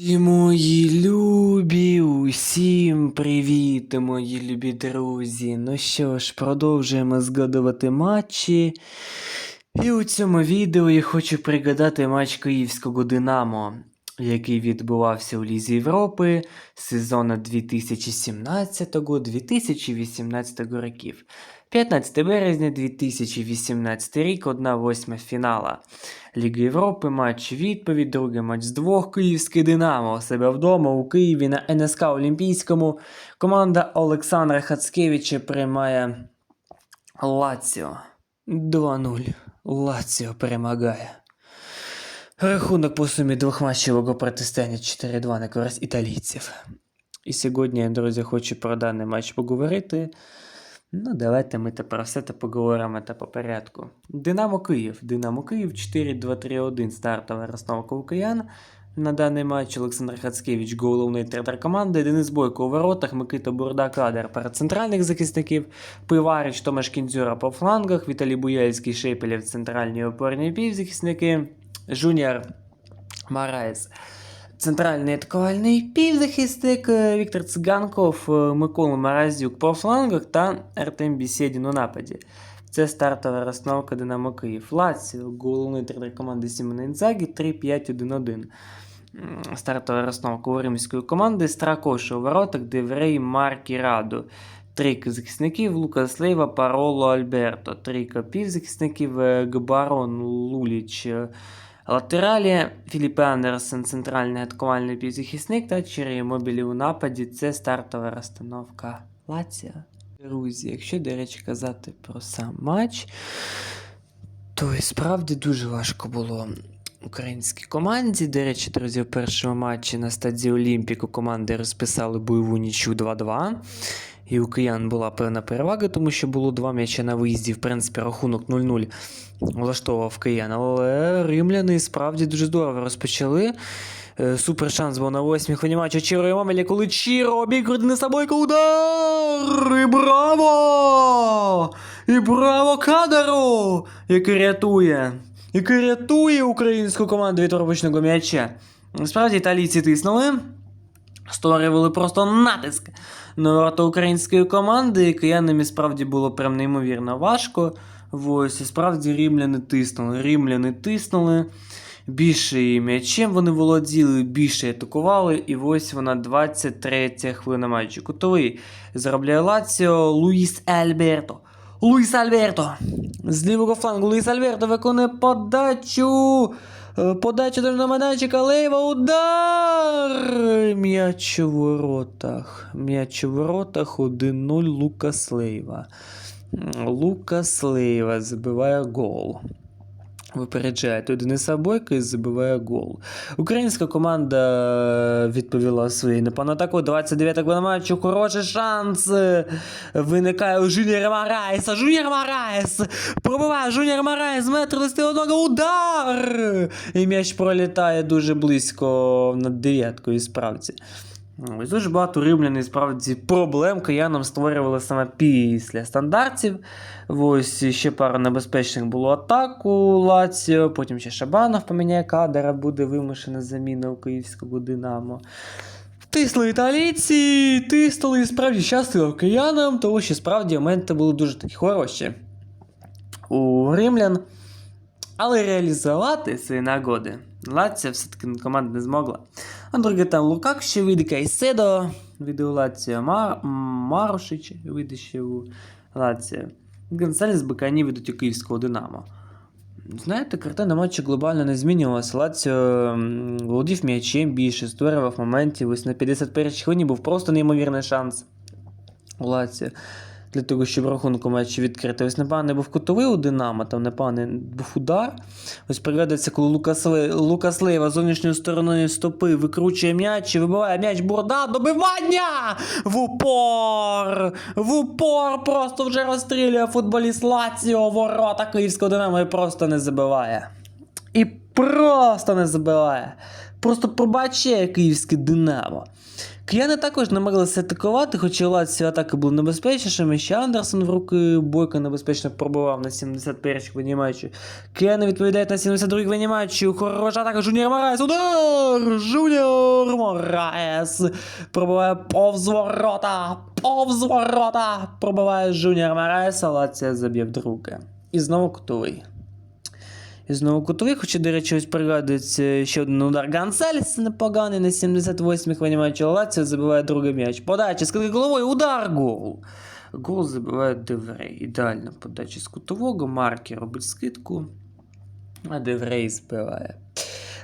І мої любі, усім привіт, мої любі друзі. Ну що ж, продовжуємо згадувати матчі. І у цьому відео я хочу пригадати матч Київського Динамо, який відбувався у Лізі Європи сезону 2017-2018 років. 15 березня 2018 рік, 1-8 фінала. Ліги Європи, матч відповідь, другий матч з двох Київське Динамо у себе вдома у Києві на НСК Олімпійському. Команда Олександра Хацкевича приймає Лаціо. 2-0. Лаціо перемагає. Рахунок по сумі двохматчевого протистояння 4-2 на користь італійців. І сьогодні, друзі, хочу про даний матч поговорити. Ну, давайте ми тепер все це поговоримо та по порядку. Динамо Київ. Динамо Київ 4-2-3-1 стартова розстановка у. На даний матч Олександр Хацкевич, головний тренер команди, Денис Бойко у воротах, Микита Бурда кадр перед центральних захисників, Пиварич, Томаш Кінзюра по флангах, Віталій Буяльський, Шепелєв, центральні опорні півзахисники, Жуніор Мараєс, центральний атакувальний півзахисник, е, Віктор Циганков, е, Микола Маразюк по флангах та Артем Бісєдін у нападі. Це стартова розстановка Динамо Київ. Лаціо, головний тренер команди Сімона Інзагі 3-5-1-1. Стартова розстановка у римської команди Стракоша у воротах, Деврей, Маркі Раду. Трійка захисників Лукас Лейва, Пароло Альберто. Трійка півзахисників Гбарон, Луліч. Латералі Філіппе Андерсен, центральний атакувальний півзахисник та Чері Мобілі у нападі. Це стартова розстановка Лація. Друзі, якщо, до речі, казати про сам матч, то і справді дуже важко було українській команді. До речі, друзі, в першому матчі на стадії Олімпіку команди розписали бойову нічю 2-2. І у киян була певна перевага, тому що було два м'яча на виїзді. В принципі, рахунок 0-0 влаштовував киян. Але римляни справді дуже здорово розпочали. Е, Супер шанс був на восьмій хвилині матчу Чіро і Мамеля, коли Чіро обігрує Дениса Бойко, удар! І браво! І браво Кадару! Який рятує! Який рятує українську команду від робочного м'яча. Насправді італійці тиснули. Створювали просто натиск на ворота української команди, і киянам і справді було прям неймовірно важко. Ось, і справді рівляни тиснули. Рівляни тиснули. Більше і м'ячем вони володіли, більше атакували. І ось вона 23 хвилина матчу. Кутовий заробляє Лаціо Луїс Альберто. Луїс Альберто. З лівого флангу Луїс Альберто виконує подачу. Е, Подача до майданчика, Лейва, удар! М'яч у воротах. М'яч у воротах 1-0 Лукас Лейва. Лукас Лейва забиває гол. Випереджає той Дениса Бойко і забиває гол. Українська команда відповіла своїй напевно атаку. 29 хвилина матчу. Хороший шанс. е, Виникає у Жуніора Мараєса. Жуніор Мараєс пробиває Жуніор Мараєс. Метр листи одного. Удар! І м'яч пролітає дуже близько над дев'яткою і справді. Ось дуже багато римлян і справді проблем киянам створювали саме після стандартів. Ось ще пара небезпечних було атак у Лаціо, потім ще Шабанов поміняє кадра, буде вимушена заміна у київського Динамо. Тисли італійці, тиснули і справді щастило киянам, тому що справді моменти були дуже такі хороші у римлян. Але реалізувати свої нагоди Лація все-таки команда не змогла. А другий там Лукак ще вийде Кайседо, вийде у Мар... Марушич, вийде ще у Лація. Гонсалес Бакані ведуть у Київського Динамо. Знаєте, картина матчу глобально не змінювалася. Лаціо володів м'ячем більше, створював моментів. Ось на 51-й хвилині був просто неймовірний шанс у Лаціо. Для того, щоб рахунку матчі відкрити. Ось непевне був кутовий у Динамо, там непевне був удар. Ось пригадується, коли Лукас, Лукас Лейва зовнішньою стороною стопи викручує м'яч і вибиває м'яч Бурда. Добивання! В упор! В упор просто вже розстрілює футболіст Лаціо ворота Київського Динамо і просто не забиває. І просто не забиває. Просто пробачає київське Динамо. Кияни також намагалися атакувати, хоча Лаціо атаки були небезпечнішими. Ще Андерсон в руки Бойко небезпечно пробував на 71-й хвилині матчу. Кияни відповідають на 72-й хвилині матчу. Хороша атака Жуніор Мораес. Удар! Жуніор Мораес пробиває повз ворота. Повз ворота. Пробиває Жуніор Мораес, а Лаціо заб'є вдруге. І знову кутовий. І знову кутовий, хоча, до речі, ось пригадується ще один удар Гонсалеса непоганий на 78-й хвилині матчу Лаціо забиває другий м'яч. Подача, скільки головою, удар, гол. Гол забиває Деврей. Ідеальна подача з кутового, Маркі робить скидку, а Деврей збиває.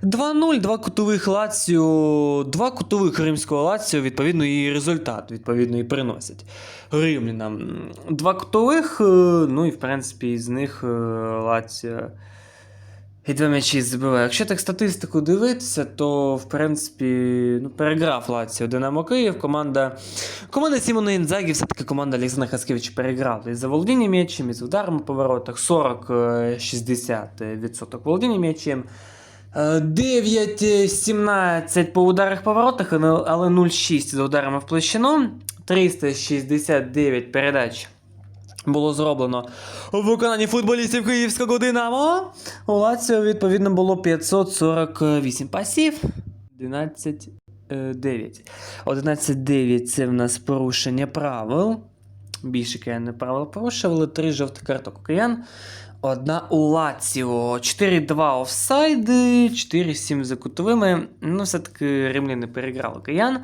2-0, два кутових Лаціо, два кутових римського Лаціо, відповідно, і результат, відповідно, і приносять римлянам. Два кутових, е, ну і в принципі, з них е, Лаціо і два м'ячі забиває. Якщо так статистику дивитися, то в принципі ну, переграв Лаціо Динамо Київ. Команда команда Сімона Інзагі, все-таки команда Олександра Хаскевича переграла. І за володіння м'ячем, і з ударами по воротах 40-60% володіння м'ячем. Е, 9-17 по ударах по воротах, але але 0-6 за ударами в площину. 369 передач було зроблено у виконанні футболістів Київського Динамо. У Лаціо, відповідно, було 548 пасів. 11 9. 11-9 це в нас порушення правил. Більше киян не правила порушували. Три жовтих карток у киян. Одна у Лаціо. 4-2 офсайди, 4-7 за кутовими. Ну, все-таки римляни переграли киян.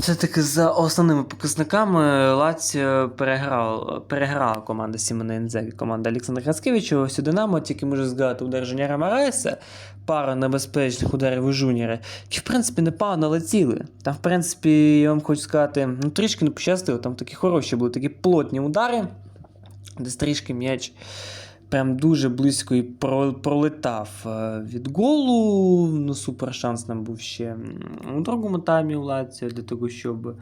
Все-таки за основними показниками Лаціо переграла, переграла команда Сімона Інзеві, команда Олександра Хацкевича. Ось у Динамо, тільки можу згадати удар Жуніора Мараеса, пара небезпечних ударів у Жуніора, які, в принципі, непогано летіли. Там, в принципі, я вам хочу сказати, ну трішки не пощастило, там такі хороші були, такі плотні удари, де трішки м'яч прям дуже близько і пролетав е, від голу. Ну, супер шанс нам був ще у другому таймі у Лаціо для того, щоб е,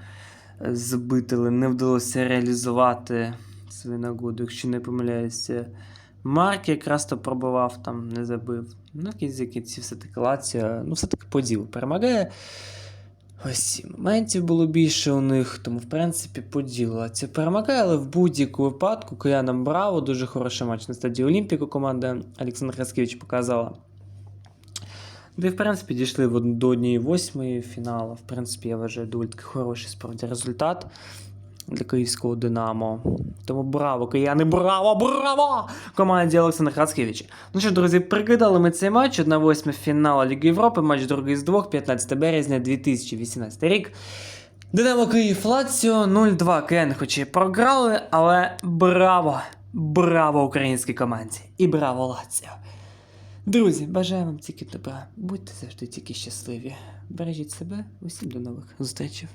забити, але не вдалося реалізувати свою нагоду, якщо не помиляюся. Марк якраз то пробував, там не забив. Ну, кінці кінці все-таки Лаціо, ну, все-таки по ділу перемагає. Ось моментів було більше у них, тому в принципі поділила. Це перемагає, але в будь-якому випадку киянам браво, дуже хороший матч на стадії Олімпіку команда Олександр Хаскевич показала. І, в принципі, дійшли до однієї восьмої фіналу. В принципі, я вважаю доволі таки хороший справді результат для київського Динамо. Тому браво, кияни, браво, браво! Команді Олександра Хацкевича. Ну що, друзі, прикидали ми цей матч. 1-8 фінала Ліги Європи, матч другий з двох, 15 березня 2018 рік. Динамо Київ Лаціо 0-2 Кен, хоч і програли, але браво! Браво українській команді! І браво Лаціо! Друзі, бажаю вам тільки добра. Будьте завжди тільки щасливі. Бережіть себе, усім до нових зустрічей.